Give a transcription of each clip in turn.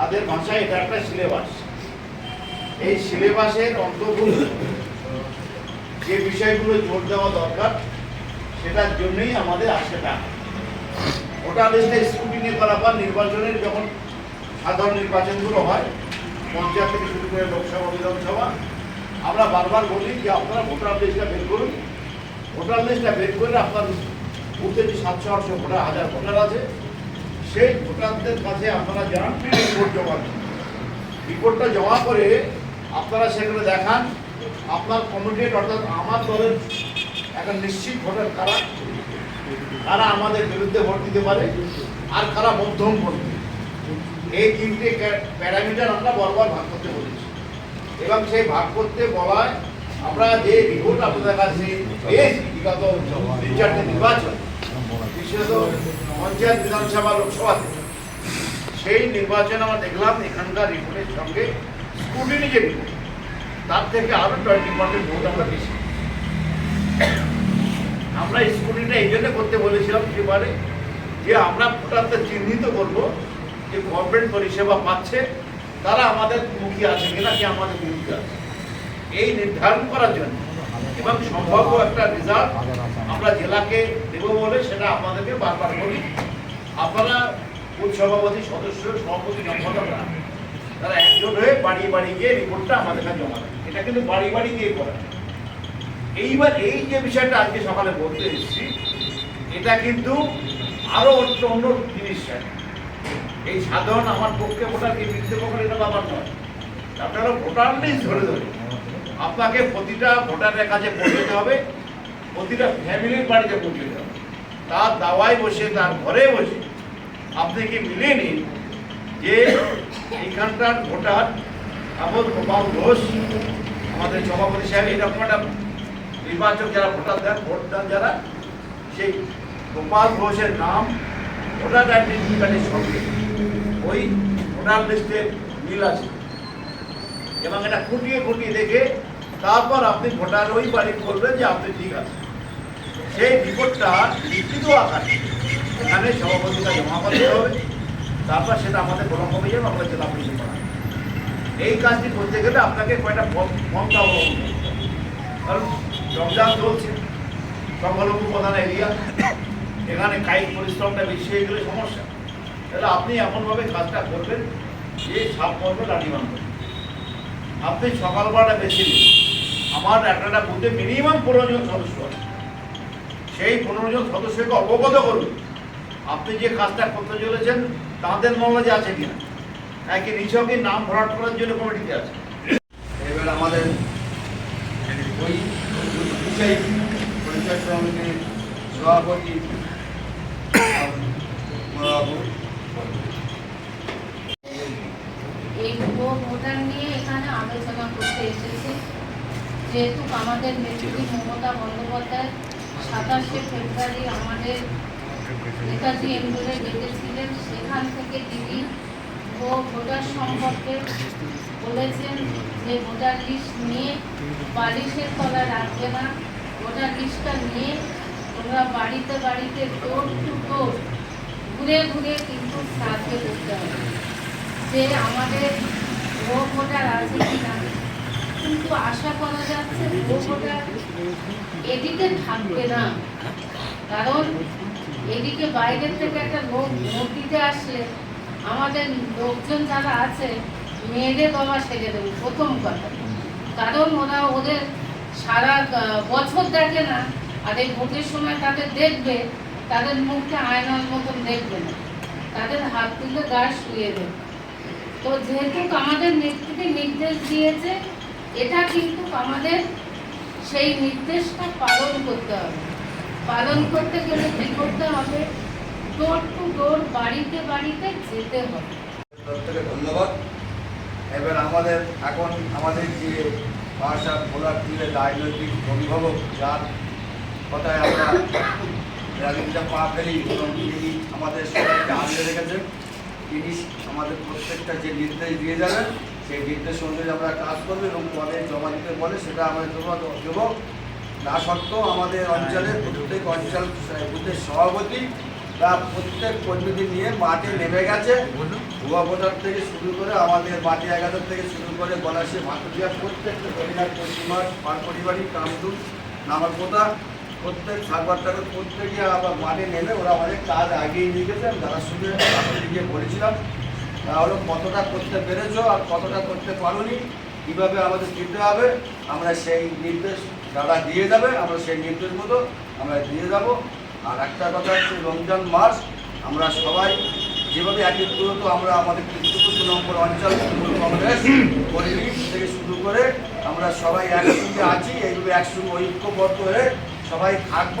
তাদের ভাষায় এটা একটা সিলেবাস এই সিলেবাসের অন্তর্ভুক্ত যে বিষয়গুলো জোর দেওয়া দরকার, সেটার জন্যই আমাদের আসে টাকা ওটা লিস্টে স্ক্রুটিনি করা পর নির্বাচনের যখন সাধারণ নির্বাচনগুলো হয়, পঞ্চায়েত থেকে শুরু করে লোকসভা, বিধানসভা, আমরা বারবার বলি যে আপনারা ভোটার লিস্টটা বের করুন। ভোটার লিস্টটা বের করে আপনার বুথে যে সাতশো, আটশো ভোটার, হাজার ভোটার আছে সেই ভোটারদের কাছে আপনারা যান রিপোর্ট জমা রিপোর্টটা জমা করে আপনারা সেখানে দেখান, আপনার কমিটির অর্থাৎ আমার দলের একটা নিশ্চিত ভোটার কারা? কারা আমাদের বিরুদ্ধে ভোট দিতে পারে? আর কারা মধ্যম ভোট দিবে। এই তিনটে প্যারামিটার আমরা বরাবর ভাগ করতে বলেছি। এবং সেই ভাগ করতে বলায় আমরা যে রিপোর্ট আপনাদের কাছে বিগত তিন চারটে নির্বাচন, বিশেষত পঞ্চায়েত বিধানসভা লোকসভাতে সেই নির্বাচন আমরা দেখলাম, এখানকার রিপোর্টের সঙ্গে স্কুটিনি যে রিপোর্ট, তার থেকে আরও টোয়েন্টি পার্সেন্ট ভোট আমরা বেশি আমরা স্কুটিটা এই জন্য করতে বলেছিলাম সেবারে যে আমরা ভোটারদের চিহ্নিত করব, যে গভর্নমেন্ট পরিষেবা পাচ্ছে, তারা আমাদের মুখী আছে কিনা, কি আমাদের বিরুদ্ধে আছে। এই নির্ধারণ করার জন্য এবং সম্ভাব্য একটা রেজাল্ট আমরা জেলাকে দেব বলে সেটা আপনাদেরকে বারবার বলি। আপনারা বুথ সভাপতি সদস্য, সভাপতি সম্পাদকরা তারা একজন হয়ে বাড়ি বাড়ি গিয়ে রিপোর্টটা আমাদের কাছে জমা দেয়। এটা কিন্তু বাড়ি বাড়ি গিয়ে করা। এইবার এই যে বিষয়টা আজকে সকালে বলতে এসেছি, এটা কিন্তু আরও অন্য অন্য জিনিস। এই সাধারণ আমার পক্ষে ভোটারকে বিরুদ্ধে ভোটার এটা ব্যাপার নয়। আপনারা ভোটার ধরে ধরে আপনাকে প্রতিটা ভোটারের কাছে পৌঁছতে হবে, প্রতিটা ফ্যামিলির বাড়িতে পৌঁছতে হবে। তার দাওয়ায় বসে, তার ঘরে বসে আপনি কি মিলিয়ে নিন যে এইখানকার ভোটার আমোদ গোপাল ঘোষ, আমাদের সভাপতি সাহেব এরকম একটা নির্বাচক যারা ভোটার দেন ভোট দেন যারা, সেই গোপাল ঘোষের নাম ভোটার আইডেন্টি কার্ডের সঙ্গে ওই ভোটার লিস্টের মিল আছে। এবং এটা খুঁটিয়ে খুঁটিয়ে দেখে তারপর আপনি ভোটার ওই বাড়ি করবেন যে আপনি ঠিক আছে সেই রিপোর্টটা লিখিত আকারে। এখানে সভাপতিটা জমা করতে হবে। তারপর সেটা আমাদের হবে যাবে আমরা জেলা পরিষদ বানাবো। এই কাজটি করতে গেলে আপনাকে কয়েকটা পন্থা অবলম্বন। কারণ রমজান চলছে। সংখ্যালঘু প্রধান এরিয়া। এখানে কায়িক পরিশ্রমটা বেশি হয়ে গেলে সমস্যা। তাহলে আপনি এমনভাবে কাজটা করবেন যে সাপ করবে লাঠি আপনি সকালবেলাটা বেশি নিন আমার একটা বুথে মিনিমাম পনেরো জন সদস্য আছে। সেই পনেরো জন সদস্যকে অবগত করুন। আপনি যে কাজটা করতে চলেছেন, তাদের নলেজ আছে কিনা। একই নিছকই নাম ভরাট করার জন্য কমিটিতে আছে। এবার আমাদের সভাপতি বাবু এই ভুয়ো ভোটার নিয়ে এখানে আলোচনা করতে এসেছে যেহেতু আমাদের নেত্রী মমতা বন্দ্যোপাধ্যায় সাতাশে ফেব্রুয়ারি আমাদের নেতাজি এমডোরে ডেকেছিলেন, সেখান থেকে তিনি ভুয়ো ভোটার সম্পর্কে বলেছেন যে ভোটার লিস্ট নিয়ে বালিশের তলা রাখবে না। ভোটার লিস্টটা নিয়ে তোমরা বাড়িতে বাড়িতে ডোর টু ডোর ঘুরে ঘুরে কিন্তু সাহায্য করতে হবে। যে আমাদের ভোট ভোটার আছে কিনা। কিন্তু আশা করা এদিকে থাকবে না। কারণ এদিকে থেকে একটা লোক ভোট দিতে আসলে আমাদের লোকজন যারা আছে, মেয়েদের বাবা সেজে দেবে, প্রথম কথা। কারণ ওরা ওদের সারা বছর দেখে না, আর এই ভোটের সময় তাদের দেখবে, তাদের মুখটা আয়নার মতন দেখবে না। তাদের হাত তুলে গায়ে শুয়ে দেবে। তো যেহেতু আমাদের নেতৃত্বে নির্দেশ দিয়েছে, এটা কিন্তু আমাদের সেই নির্দেশটা পালন করতে হবে। পালন করতে গেলে কি করতে হবে? ডোর টু ডোর বাড়িতে বাড়িতে যেতে হবে। ধন্যবাদ। এবার আমাদের এখন আমাদের যে ভাষা ভোলার দিলে রাজনৈতিক অভিভাবক, যার কথায় আমরা রাজনীতিটা পা ফেলি এবং তিনি আমাদের সবাইকে আগলে রেখেছেন তিনি আমাদের প্রত্যেকটা যে নির্দেশ দিয়ে যাবেন সেই নির্দেশ অনুযায়ী আমরা কাজ করব এবং পরে জমা দিতে বলে, সেটা আমাদের জমা দেবো তা সত্ত্বেও আমাদের অঞ্চলের প্রত্যেক অঞ্চল বুথের সভাপতি তা প্রত্যেক কর্মীদের নিয়ে মাঠে নেমে গেছে। ভুয়া ভোটার থেকে শুরু করে আমাদের মাটি এগারো থেকে শুরু করে গলাশি ভাতুরিয়া প্রত্যেকটা পরিবার পরিবার পার পরিবারই কামদুল নামারপোতা প্রত্যেক সাগর টাগর প্রত্যেকে আবার মাঠে নেমে ওরা অনেক কাজ আগিয়ে নিয়ে গেছে। যারা শুনে গিয়ে বলেছিলাম তাহলে কতটা করতে পেরেছ আর কতটা করতে পারোনি, কীভাবে আমাদের দিতে হবে, আমরা সেই নির্দেশ যারা দিয়ে যাবে, আমরা সেই নির্দেশ মতো আমরা দিয়ে যাব। আর একটা কথা হচ্ছে রমজান মাস, আমরা সবাই যেভাবে একত্রিত আমরা আমাদের কৃষ্ণপুর দু নম্বর অঞ্চল কংগ্রেস কর্মী থেকে শুরু করে আমরা সবাই একসঙ্গে আছি, এইভাবে একসঙ্গে ঐক্যবদ্ধ হয়ে সবাই থাকব।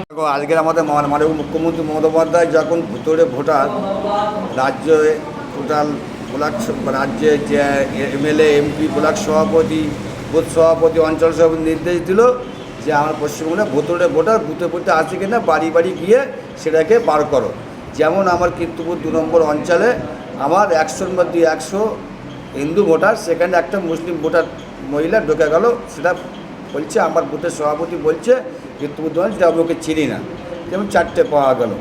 দেখো, আজকের আমাদের মা- মাননীয় মুখ্যমন্ত্রী বন্দ্যোপাধ্যায় যখন ভুতরে ভোটার রাজ্যে টোটাল ব্লক রাজ্যে যে এমএলএ এমপি ব্লক সভাপতি বুথ সভাপতি অঞ্চল সভাপতি নির্দেশ দিল যে আমার পশ্চিমবঙ্গে ভুতরে ভোটার বুথে বুথে আছে কিনা বাড়ি বাড়ি গিয়ে সেটাকে বার করো। যেমন আমার কীর্তিপুর দু নম্বর অঞ্চলে আমার একশোর মধ্যে একশো হিন্দু ভোটার, সেখানে একটা মুসলিম ভোটার মহিলা ঢুকে গেল, সেটা বলছে, আমার বুথের সভাপতি বলছে কীর্তিপুর দোকান সেটা আমি ওকে চিনি না। যেমন চারটে পাওয়া গেল।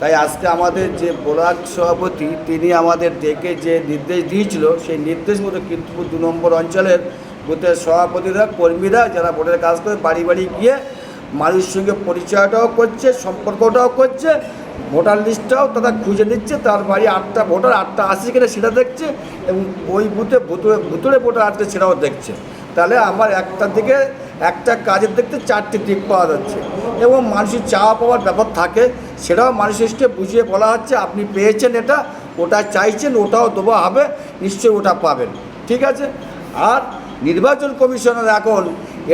তাই আজকে আমাদের যে ব্লক সভাপতি, তিনি আমাদের ডেকে যে নির্দেশ দিয়েছিল, সেই নির্দেশ মতো কীর্তিপুর দু নম্বর অঞ্চলের বুথের সভাপতিরা, কর্মীরা, যারা ভোটের কাজ করে, বাড়ি বাড়ি গিয়ে মানুষের সঙ্গে পরিচয়টাও করছে, সম্পর্কটাও করছে ভোটার লিস্টটাও তারা খুঁজে নিচ্ছে, তার বাড়ি আটটা ভোটার, আটটা আসছে কিনা সেটা দেখছে এবং ওই বুথে ভুতুরে ভুতুরে ভোটার আছে সেটাও দেখছে। তাহলে আমার একটা দিকে, একটা কাজের দেখতে চারটি দিক পাওয়া যাচ্ছে এবং মানুষের চাওয়া পাওয়ার ব্যাপার থাকে, সেটাও মানুষকে বুঝিয়ে বলা হচ্ছে, আপনি পেয়েছেন এটা, ওটা চাইছেন, ওটাও দেওয়া হবে, নিশ্চয়ই ওটা পাবেন। ঠিক আছে? আর নির্বাচন কমিশনের এখন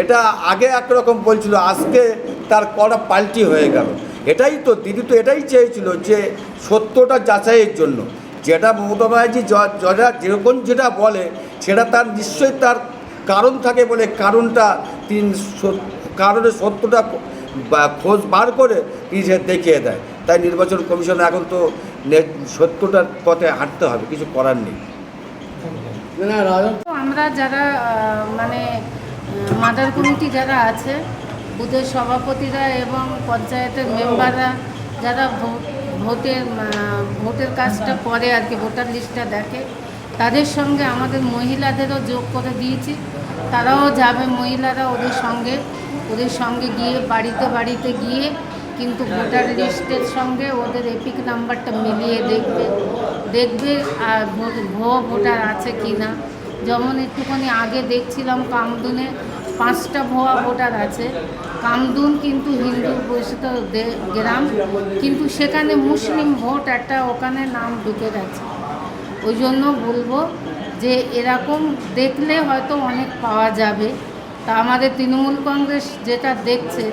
এটা আগে একরকম বলছিল, আজকে তার কড়া পাল্টি হয়ে গেল। এটাই তো দিদি তো এটাই চেয়েছিল যে সত্যটা যাচাইয়ের জন্য। যেটা মমতা ব্যানার্জি য- যা যেরকম যেটা বলে সেটা তার নিশ্চয়ই তার কারণ থাকে বলে কারণটা তিনি কারণের সত্যটা খোঁজ বার করে তিনি সে দেখিয়ে দেয়। তাই নির্বাচন কমিশন এখন তো নে- সত্যটার পথে হাঁটতে হবে কিছু করার নেই। তো আমরা যারা মানে মাদার কমিটি যারা আছে বুথের সভাপতিরা এবং পঞ্চায়েতের মেম্বাররা যারা ভোটের ভোটের কাজটা করে আর কি, ভোটার লিস্টটা দেখে, তাদের সঙ্গে আমাদের মহিলাদেরও যোগ করে দিয়েছি। তারাও যাবে, মহিলারা ওদের সঙ্গে ওদের সঙ্গে গিয়ে বাড়িতে বাড়িতে গিয়ে কিন্তু ভোটার লিস্টের সঙ্গে ওদের এপিক নাম্বারটা মিলিয়ে দেখবে দেখবে, আর ভো- ভোটার আছে কি না যেমন একটুখানি আগে দেখছিলাম কামদুনে পাঁচটা ভুয়া ভোটার আছে। কামদুন কিন্তু হিন্দু বৈশিত গ্রাম, কিন্তু সেখানে মুসলিম ভোট একটা ওখানে নাম ঢুকে গেছে। ওই জন্য বলব যে এরকম দেখলে হয়তো অনেক পাওয়া যাবে। তা আমাদের তৃণমূল কংগ্রেস যেটা দেখছে,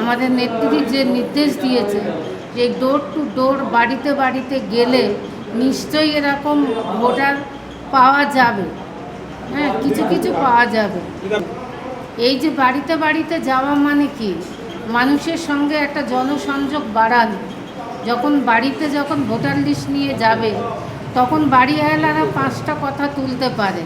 আমাদের নেত্রী যে নির্দেশ দিয়েছে যে ডোর টু ডোর বাড়িতে বাড়িতে গেলে নিশ্চয়ই এরকম ভোটার পাওয়া যাবে। হ্যাঁ কিছু কিছু পাওয়া যাবে। এই যে বাড়িতে বাড়িতে যাওয়া মানে কি? মানুষের সঙ্গে একটা জনসংযোগ বাড়ানো। যখন বাড়িতে যখন ভোটার লিস্ট নিয়ে যাবে, তখন বাড়ি আয়লারা পাঁচটা কথা তুলতে পারে।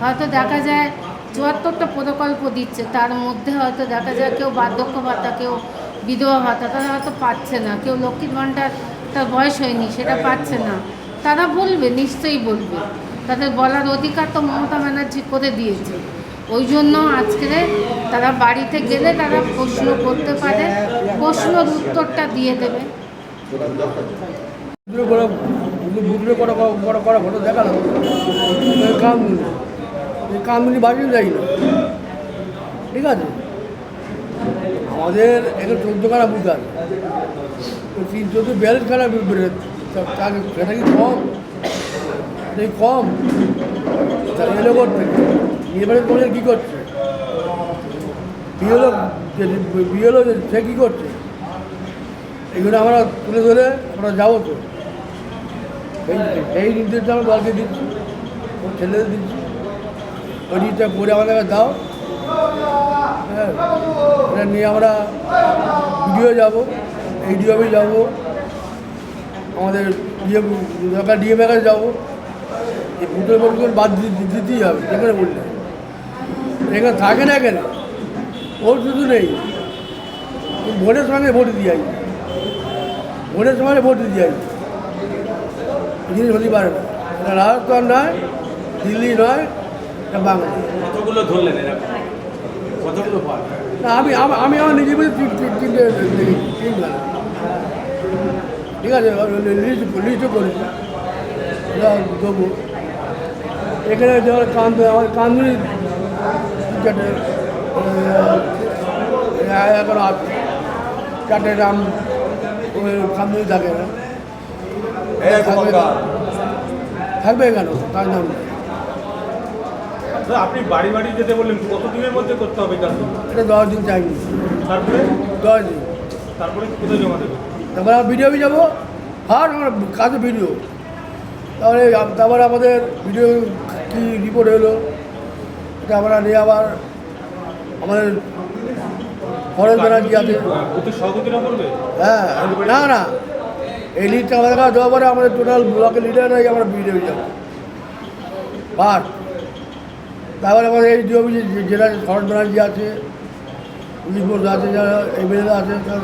হয়তো দেখা যায় চুয়াত্তরটা প্রকল্প দিচ্ছে, তার মধ্যে হয়তো দেখা যায় কেউ বার্ধক্য ভাতা, কেউ বিধবা ভাতা, তারা হয়তো পাচ্ছে না। কেউ লক্ষ্মীর ভাণ্ডার তার বয়স হয়নি, সেটা পাচ্ছে না। তারা বলবে, নিশ্চয়ই বলবে। তাদের বলার অধিকার তো মমতা ব্যানার্জি করে দিয়েছে। ওই জন্য আজকে তারা বাড়িতে গেলে তারা প্রশ্ন করতে পারে প্রশ্নের উত্তরটা দিয়ে দেবে ঠিক আছে আমাদের এখানে চোদ্দোখানা বুথ আছে তিন চোদ্দ বিয়াল্লিশ খানা তা- তাহলে সেটা কি কম এটা কম। এলো করতে। এবারে তোমাদের কী করছে? বিয়েলো বিয়েলো সে কী করছে? এগুলো আমরা তুলে ধরে আমরা যাব তো। এই এই নির্দেশটা আমরা দলকে দিচ্ছি ওর ছেলেদের দিচ্ছি। ওই জিনিসটা করে আমাদের কাছে দাও। হ্যাঁ এটা নিয়ে আমরা ভিডিও যাব এইডিও অফিস যাব। আমাদের দরকার ডিএমের কাছে যাব। এই বাদ দিতেই হবে যেখানে বললে। এখানে থাকে না এখানে। ওর শুধু নেই। ভোটের সঙ্গে ভোট দিয়ে ভোটের সময় ভোট যাই জিনিস হতে পারে না রাজস্থান নয় দিল্লি নয় বাংলা কতগুলো ধরলেন কতগুলো না আমি আমি আমার নিজে বলে তিন তিন- তিনটে তিন ঠিক আছে লিস্ট লিস্টও করেছি। দেবো এখানে যেমন কান্দ আমার কান্দুরি চারটে এখন চারটে নাম ওই কান্দুরি থাকে। না থাকবে কেন? তার নাম। আপনি বাড়ি বাড়ি যেতে বললেন কতদিনের মধ্যে করতে হবে কাজটি এটা দশ দিন চাইনি তারপরে? দশ দিন। তারপরে কোথায় জমা দেবে? তারপরে ভিডিও যাব আর আমার কাছে ভিডিও তারপরে আম- তারপরে আমাদের ভিডিও কী রিপোর্ট হলো? এটা আমরা নিয়ে আবার আমাদের ফরেন ব্যানার্জি আছে। হ্যাঁ না না। এই লিডটা আমাদের কাছে দেওয়ার পরে আমাদের টোটাল ব্লকের লিডার হয়ে আমরা ভিডিও যাব বাস তারপরে আমাদের এই ডিও জেলা ফরেন ব্যানার্জি আছে পুলিশ ফোর্স আছে যারা এমএলএ আছে তার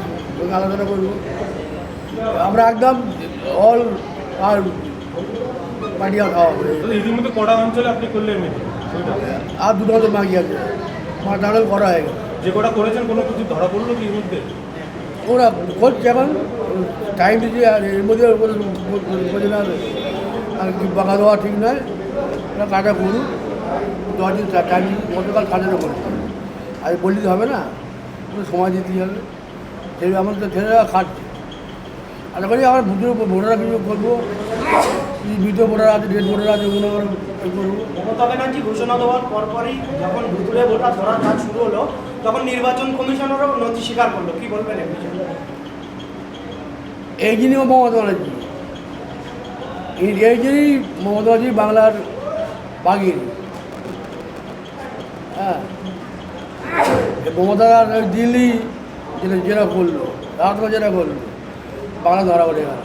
আলোচনা করব। আমরা একদম অল আর পাটিয়া খাওয়া হবে ইতিমধ্যে কড়া অঞ্চলে আপনি করলেন আর দুটো মতো বাকি আছে আমার টানেল করা হয়ে গেছে যে কটা করেছেন কোনো কিছু ধরা পড়ল কি মধ্যে? ওরা করছে এখন টাইম দিচ্ছে আর এর মধ্যে বোঝে না আর কি বাঁকা দেওয়া ঠিক নয়। ওরা কাটা করুন দশ দিন টাইম গতকাল কাটানো করেছে আর বললে হবে না। সময় দিতেই হবে। সেই আমাদের তো ছেলেরা খাটছে আর বলি আমার ভোটের উপর ভোটাররা কিছু করব। মৃত ভোটার আছে ডেড ভোটার আছে ওগুলো আমরা মমতা ব্যানার্জি ঘোষণা দেওয়ার পরপরই যখন ভুতুরে ভোটার ধরার কাজ শুরু হলো তখন নির্বাচন কমিশনারও নথি স্বীকার করল। কি বলবেন এই জন্যই মমতা ব্যানার্জি। এই জন্যই মমতা ব্যানার্জি বাংলার বাগির হ্যাঁ। মমতা দিল্লি যেটা যেটা করল রাতটা যেটা করল বাংলা ধরা পড়ে গেল।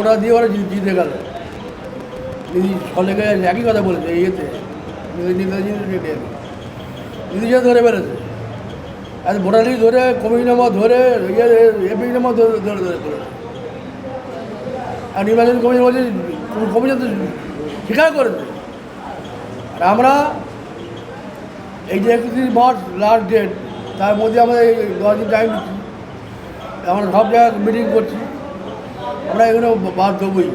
ওরা দিয়ে ওরা জিতে গেল। দিদি ছলেকে একই কথা বলেছে ইয়েতে। দিদি ধরে বেড়েছে। আর ভোটার লিস্ট ধরে কমিটি নাম্বার ধরে ইয়ে এপিক নাম্বার ধরে ধরে ধরে আর নির্বাচন কমিশন বলছে কমিশন তো স্বীকার করেছে। আর আমরা এই যে একত্রিশ মার্চ লাস্ট ডেট তার মধ্যে এই দশ দিন টাইম দিচ্ছি। আমরা সব জায়গায় মিটিং করছি। আমরা এগুলো বাদ দেবই।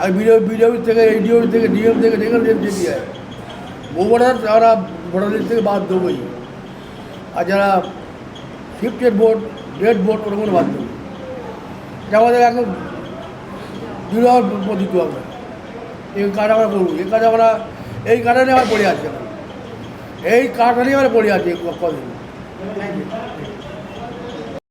আর বিডিও বিডিও থেকে, এডিও থেকে, ডিএম থেকে, যেখানে যেতে বহু ভোটার আমরা ভোটার লিস্ট থেকে বাদ দেবই। আর যারা শিফটেড বোর্ড ডেড বোর্ড ওরকম বাদ দেবো আমাদের এখন দৃঢ় পদ্ধতি আমরা। এই কাজ আমরা করব। এই কাজ আমরা, এই কারণে আমরা পড়ে আছে। এই কারণেই আমরা পড়ে আছে কদিন।